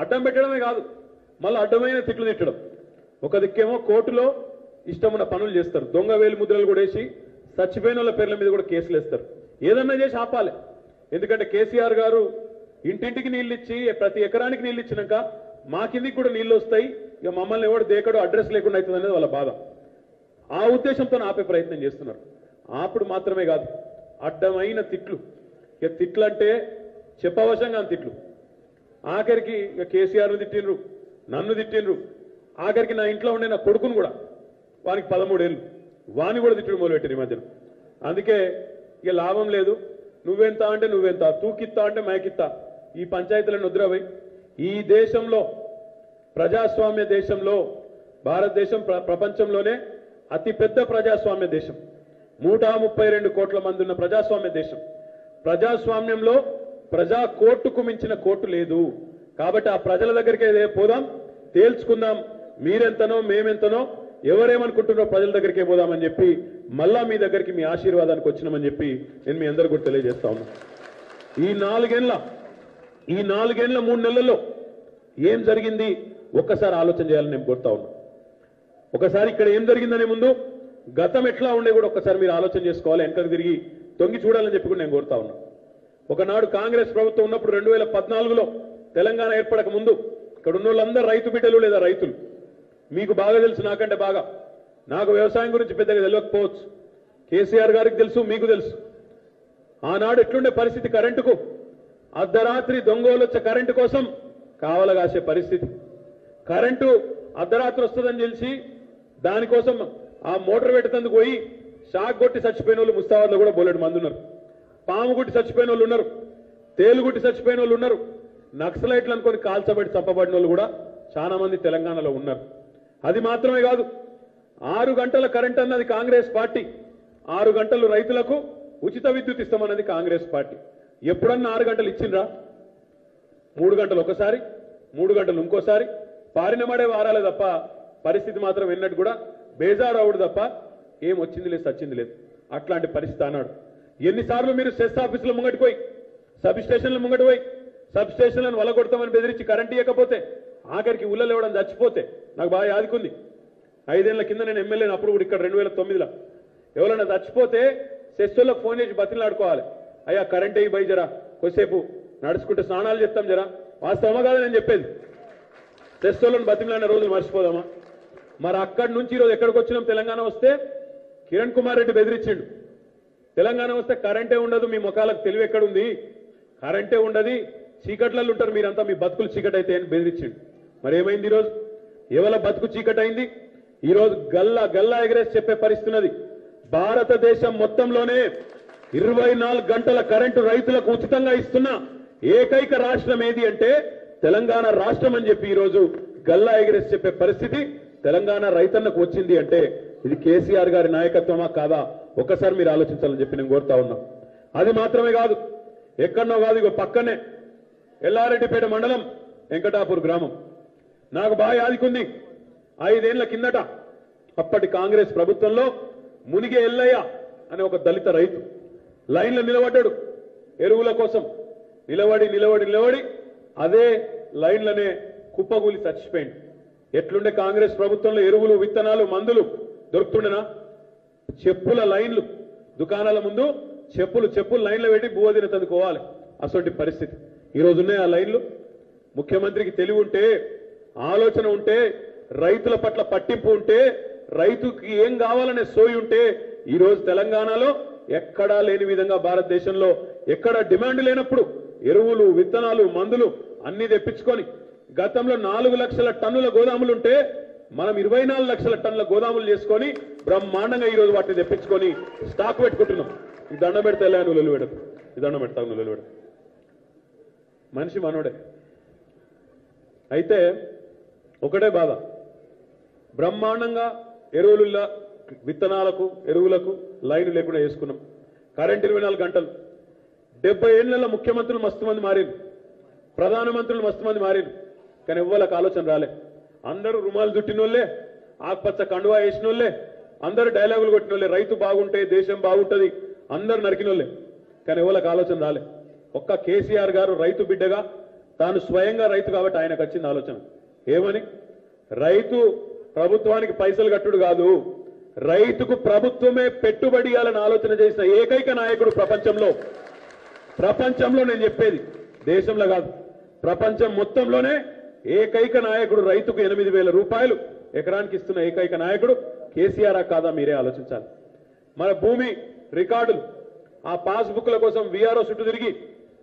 అడ్డం పెట్టడమే కాదు. మళ్ళీ అడ్డమైన తిట్లు తిట్టడం. ఒక దిక్కేమో కోర్టులో ఇష్టమున్న పనులు చేస్తారు. దొంగ వేలు ముద్రలు కూడా వేసి చచ్చిపోయిన వాళ్ళ పేర్ల మీద కూడా కేసులు వేస్తారు. ఏదన్నా చేసి ఆపాలి. ఎందుకంటే కేసీఆర్ గారు ఇంటింటికి నీళ్ళు ఇచ్చి ప్రతి ఎకరానికి నీళ్ళు ఇచ్చినాక మా కిందికి కూడా నీళ్ళు వస్తాయి. ఇక మమ్మల్ని ఎవడు దేకడో అడ్రస్ లేకుండా అవుతుంది అనేది వాళ్ళ బాధ. ఆ ఉద్దేశంతో ఆపే ప్రయత్నం చేస్తున్నారు. ఆపుడు మాత్రమే కాదు. అడ్డమైన తిట్లు. ఇక తిట్లు అంటే చెప్పవశంగా తిట్లు. ఆఖరికి ఇక కేసీఆర్ను తిట్టిండ్రు నన్ను తిట్టిండ్రు. ఆఖరికి నా ఇంట్లో ఉండే నా కొడుకును కూడా. వానికి పదమూడేళ్ళు. వాని కూడా తిట్టడం మొదలుపెట్టారు ఈ మధ్యన. అందుకే ఇక లాభం లేదు. నువ్వెంత అంటే నువ్వెంత. తూకిత్తా అంటే మైకిత్తా. ఈ పంచాయతీలను వద్దురాబోయ్ ఈ దేశంలో ప్రజాస్వామ్య దేశంలో భారతదేశం ప్ర- ప్రపంచంలోనే అతిపెద్ద ప్రజాస్వామ్య దేశం. నూట ముప్పై రెండు కోట్ల మంది ఉన్న ప్రజాస్వామ్య దేశం. ప్రజాస్వామ్యంలో ప్రజా కోర్టుకు మించిన కోర్టు లేదు. కాబట్టి ఆ ప్రజల దగ్గరికి పోదాం తేల్చుకుందాం. మీరెంతనో మేమెంతనో ఎవరేమనుకుంటున్నారో ప్రజల దగ్గరికే పోదామని చెప్పి మళ్ళా మీ దగ్గరికి మీ ఆశీర్వాదానికి వచ్చినామని చెప్పి నేను మీ అందరు కూడా తెలియజేస్తా ఉన్నా. ఈ నాలుగేళ్ళ ఈ నాలుగేళ్ళ మూడు నెలల్లో ఏం జరిగింది? ఒక్కసారి ఆలోచన చేయాలని నేను కోరుతా ఉన్నా. ఒకసారి ఇక్కడ ఏం జరిగిందనే ముందు గతం ఎట్లా ఉండే కూడా ఒక్కసారి మీరు ఆలోచన చేసుకోవాలి వెనకకు తిరిగి తొంగి చూడాలని చెప్పి కూడా నేను కోరుతా ఉన్నా. ఒకనాడు కాంగ్రెస్ ప్రభుత్వం ఉన్నప్పుడు రెండు వేల పద్నాలుగులో తెలంగాణ ఏర్పడక ముందు ఇక్కడ ఉన్న వాళ్ళందరూ రైతు బిడ్డలు లేదా రైతులు. మీకు బాగా తెలుసు నాకంటే బాగా. నాకు వ్యవసాయం గురించి పెద్దగా తెలియకపోవచ్చు. కేసీఆర్ గారికి తెలుసు మీకు తెలుసు. ఆనాడు ఎట్లుండే పరిస్థితి కరెంటుకు? అర్ధరాత్రి దొంగలు వచ్చే కరెంటు కోసం కావలగాసే పరిస్థితి. కరెంటు అర్ధరాత్రి వస్తుందని తెలిసి దానికోసం ఆ మోటార్ పెట్టేందుకు పోయి షాక్ కొట్టి చచ్చిపోయిన వాళ్ళు ముస్తాబాద్లో కూడా బోలెడు మంది ఉన్నారు. పాము గుట్టి చచ్చిపోయిన వాళ్ళు ఉన్నారు. తేలు గుట్టి చచ్చిపోయిన వాళ్ళు ఉన్నారు. నక్సలైట్లు అనుకొని కాల్చబడి చంపబడిన వాళ్ళు కూడా చాలా మంది తెలంగాణలో ఉన్నారు. అది మాత్రమే కాదు ఆరు గంటల కరెంట్ అన్నది కాంగ్రెస్ పార్టీ ఆరు గంటలు రైతులకు ఉచిత విద్యుత్ ఇస్తామన్నది కాంగ్రెస్ పార్టీ. ఎప్పుడన్నా ఆరు గంటలు ఇచ్చిండ్రా? మూడు గంటలు ఒకసారి మూడు గంటలు ఇంకోసారి. పారినమడే వారాలే తప్ప పరిస్థితి మాత్రం ఎన్నట్టు కూడా బేజారవుడు తప్ప ఏం వచ్చింది లేదు సచ్చింది లేదు. అట్లాంటి పరిస్థితి అన్నాడు. ఎన్నిసార్లు మీరు సెస్ ఆఫీసులో ముంగటి పోయి సబ్ స్టేషన్ల ముంగటి పోయి సబ్ స్టేషన్లను వలగొడతామని బెదిరించి కరెంట్ ఇవ్వకపోతే ఆఖరికి ఉల్లలు ఇవ్వడం చచ్చిపోతే నాకు బాగా యాదుకుంది. ఐదేళ్ళ కింద నేను ఎమ్మెల్యేని అప్పుడు కూడా ఇక్కడ రెండు వేల తొమ్మిదిలో. ఎవరైనా చచ్చిపోతే సెస్సులకు ఫోన్ చేసి బతిలాడుకోవాలి అయ్యా కరెంట్ అయ్యి బై జరా కొద్దిసేపు నడుచుకుంటే స్నానాలు చెప్తాం జరా. వాస్తవమా కాదు నేను చెప్పేది? సెస్సులను బతిలాడిన రోజులు మర్చిపోదామా? మరి అక్కడి నుంచి ఈరోజు ఎక్కడికి వచ్చినాం? తెలంగాణ వస్తే కిరణ్ కుమార్ రెడ్డి బెదిరించిండు. తెలంగాణ వస్తే కరెంటే ఉండదు మీ ముఖాలకు తెలివి ఎక్కడుంది? కరెంటే ఉండదు చీకట్లలో ఉంటారు మీరంతా మీ బతుకులు చీకటి అయితే అని బెదిరించిండు. మరి ఏమైంది ఈరోజు? ఎవల బతుకు చీకటి అయింది ఈరోజు గల్లా గల్లా ఎగరేసి చెప్పే పరిస్థితున్నది భారతదేశం మొత్తంలోనే ఇరవై నాలుగు గంటల కరెంటు రైతులకు ఉచితంగా ఇస్తున్న ఏకైక రాష్ట్రం ఏది అంటే తెలంగాణ రాష్ట్రం అని చెప్పి ఈరోజు గల్లా ఎగరేసి చెప్పే పరిస్థితి. తెలంగాణ రైతన్నకు వచ్చింది అంటే ఇది కేసీఆర్ గారి నాయకత్వమా కాదా? ఒక్కసారి మీరు ఆలోచించాలని చెప్పి నేను కోరుతా ఉన్నా. అది మాత్రమే కాదు. ఎక్కడనో కాదు ఇగో పక్కనే ఎల్లారెడ్డిపేట మండలం వెంకటాపూర్ గ్రామం. నాకు బాగా ఆదుకుంది ఐదేళ్ళ కిందట అప్పటి కాంగ్రెస్ ప్రభుత్వంలో మునిగే ఎల్లయ్య అనే ఒక దళిత రైతు లైన్లో నిలబడ్డాడు. ఎరువుల కోసం నిలబడి నిలబడి నిలబడి అదే లైన్లనే కుప్పగూలి చచ్చిపోయింది ఎట్లుండే కాంగ్రెస్ ప్రభుత్వంలో ఎరువులు విత్తనాలు మందులు దొరుకుతుండేనా? చెప్పుల లైన్లు. దుకాణాల ముందు చెప్పులు చెప్పులు లైన్లో పెట్టి భూవదిన తందుకోవాలి అటువంటి పరిస్థితి. ఈ ఉన్నాయి ఆ లైన్లు. ముఖ్యమంత్రికి తెలివి ఉంటే ఆలోచన ఉంటే రైతుల పట్ల పట్టింపు ఉంటే రైతుకి ఏం కావాలనే సోయి ఉంటే ఈ రోజు తెలంగాణలో ఎక్కడా లేని విధంగా భారతదేశంలో ఎక్కడ డిమాండ్ లేనప్పుడు ఎరువులు విత్తనాలు మందులు అన్ని తెప్పించుకొని గతంలో నాలుగు లక్షల టన్నుల గోదాములు ఉంటే మనం ఇరవై నాలుగు లక్షల టన్నుల గోదాములు చేసుకొని బ్రహ్మాండంగా ఈ రోజు వాటిని తెప్పించుకొని స్టాక్ పెట్టుకుంటున్నాం. ఈ దండం పెడితే ఎలా నువ్వు లొల్లు ఈ దండం పెడతావు నువ్వు లొల్లు మనిషి మనోడే. అయితే ఒకటే బాధ. బ్రహ్మాండంగా ఎరువులు విత్తనాలకు ఎరువులకు లైన్ లేకుండా వేసుకున్నాం కరెంట్ ఇరవై నాలుగు గంటలు. డెబ్బై ఏళ్ళ ముఖ్యమంత్రులు మస్తు మంది మారింది ప్రధానమంత్రులు మస్తు మంది మారింది కానీ ఎవ్వలకు ఆలోచన రాలే. అందరూ రుమాలు చుట్టినోళ్ళే ఆకుపచ్చ కండువా వేసినోళ్ళే అందరూ డైలాగులు కొట్టినోళ్ళే రైతు బాగుంటే దేశం బాగుంటది అందరు నరికిన కానీ ఎవరికి ఆలోచన రాలే. ఒక్క కేసీఆర్ గారు రైతు బిడ్డగా తాను స్వయంగా రైతు కాబట్టి ఆయనకు వచ్చింది ఆలోచన. ఏమని? రైతు ప్రభుత్వానికి పైసలు కట్టుడు కాదు రైతుకు ప్రభుత్వమే పెట్టుబడి ఇవ్వాలని ఆలోచన చేసిన ఏకైక నాయకుడు ప్రపంచంలో. ప్రపంచంలో నేను చెప్పేది దేశంలో కాదు ప్రపంచం మొత్తంలోనే ఏకైక నాయకుడు రైతుకు ఎనిమిది వేల రూపాయలు. ఎకరానికి ఇస్తున్న ఏకైక నాయకుడు కేసీఆర్ కాదా మీరే ఆలోచించాలి. మన భూమి రికార్డులు ఆ పాస్బుక్ల కోసం విఆర్ఓ చుట్టూ తిరిగి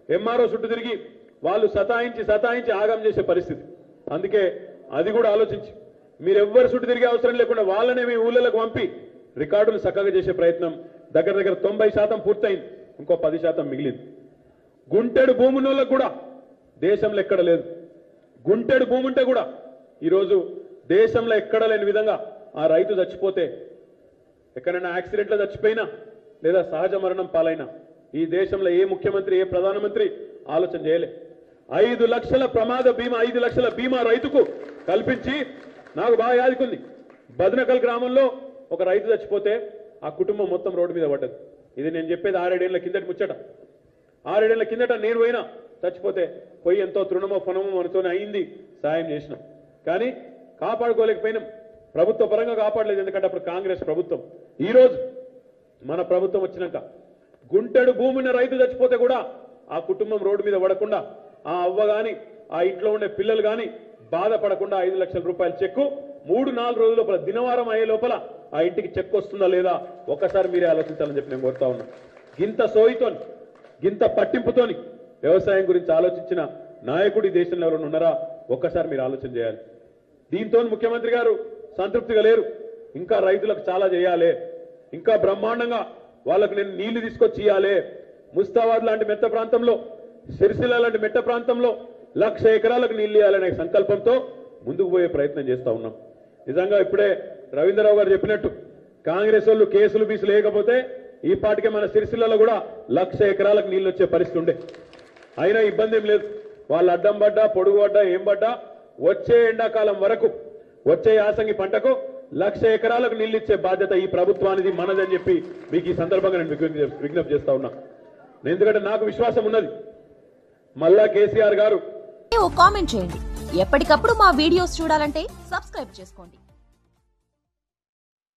ఎంఆర్ఓ చుట్టూ తిరిగి వాళ్ళు సతాయించి సతాయించి ఆగం చేసే పరిస్థితి. అందుకే అది కూడా ఆలోచించి మీరెవ్వరు చుట్టూ తిరిగే అవసరం లేకుండా వాళ్ళనే మీ ఊళ్ళలకు పంపి రికార్డులు చక్కగా చేసే ప్రయత్నం. దగ్గర దగ్గర తొంభై శాతం పూర్తయింది ఇంకో పది శాతం మిగిలింది. గుంటెడు భూమి కూడా దేశంలో ఎక్కడ లేదు గుంటెడు భూమి ఉంటే కూడా ఈరోజు దేశంలో ఎక్కడ లేని విధంగా ఆ రైతు చచ్చిపోతే ఎక్కడైనా యాక్సిడెంట్లో చచ్చిపోయినా లేదా సహజ మరణం పాలైనా ఈ దేశంలో ఏ ముఖ్యమంత్రి ఏ ప్రధానమంత్రి ఆలోచన చేయలే. ఐదు లక్షల ప్రమాద బీమా ఐదు లక్షల బీమా రైతుకు కల్పించి నాకు బాగా యాదికుంది బదనకల్ గ్రామంలో ఒక రైతు చచ్చిపోతే ఆ కుటుంబం మొత్తం రోడ్డు మీద పడ్డది. ఇది నేను చెప్పేది ఆరేడేళ్ళ కిందటి ముచ్చట. ఆరేడేళ్ళ కిందట నేను పోయినా చచ్చిపోతే పోయి ఎంతో తృణమో ఫణమో మనతోనే అయింది. సాయం చేసినాం. కానీ కాపాడుకోలేకపోయినాం. ప్రభుత్వ పరంగా కాపాడలేదు. ఎందుకంటే అప్పుడు కాంగ్రెస్ ప్రభుత్వం. ఈరోజు మన ప్రభుత్వం వచ్చినాక గుంటెడు భూమి ఉన్న రైతు చచ్చిపోతే కూడా ఆ కుటుంబం రోడ్డు మీద పడకుండా ఆ అవ్వ కానీ ఆ ఇంట్లో ఉండే పిల్లలు కానీ బాధపడకుండా ఐదు లక్షల రూపాయల చెక్కు మూడు నాలుగు రోజుల లోపల దినవారం అయ్యే లోపల ఆ ఇంటికి చెక్ వస్తుందా లేదా ఒక్కసారి మీరే ఆలోచించాలని చెప్పి నేను కోరుతా ఉన్నా. గింత సోయితోని గింత పట్టింపుతోని వ్యవసాయం గురించి ఆలోచించిన నాయకుడు ఈ దేశంలో ఎవరైనా ఉన్నారా? ఒక్కసారి మీరు ఆలోచన చేయాలి. దీంతో ముఖ్యమంత్రి గారు సంతృప్తిగా లేరు. ఇంకా రైతులకు చాలా చేయాలి. ఇంకా బ్రహ్మాండంగా వాళ్ళకు నేను నీళ్ళు తీసుకొచ్చి ఇవ్వాలి ముస్తాబాద్ లాంటి మెత్త ప్రాంతంలో సిరిసిల్ల లాంటి మెట్ట ప్రాంతంలో లక్ష ఎకరాలకు నీళ్ళు ఇవ్వాలనే సంకల్పంతో ముందుకు పోయే ప్రయత్నం చేస్తా ఉన్నాం. నిజంగా ఇప్పుడే రవీంద్రరావు గారు చెప్పినట్టు కాంగ్రెస్ వాళ్ళు కేసులు బీసులు లేకపోతే ఈ పాటికే మన సిరిసిల్లలో కూడా లక్ష ఎకరాలకు నీళ్ళు వచ్చే పరిస్థితి ఉండే. అయినా ఇబ్బంది ఏం లేదు. వాళ్ళు అడ్డం పడ్డా పొడుగు పడ్డా ఏం పడ్డా వచ్చే ఎండాకాలం వరకు వచ్చే యాసంగి పంటకు లక్ష ఎకరాలకు నీళ్ళు బాధ్యత ఈ ప్రభుత్వానికి మనదని చెప్పి మీకు ఈ సందర్భంగా నేను విజ్ఞప్తి చేస్తా ఉన్నా. ఎందుకంటే నాకు విశ్వాసం ఉన్నది. మళ్ళా కేసీఆర్ గారు కామెంట్ చేయండి. ఎప్పటికప్పుడు మా వీడియోస్ చూడాలంటే సబ్స్క్రైబ్ చేసుకోండి.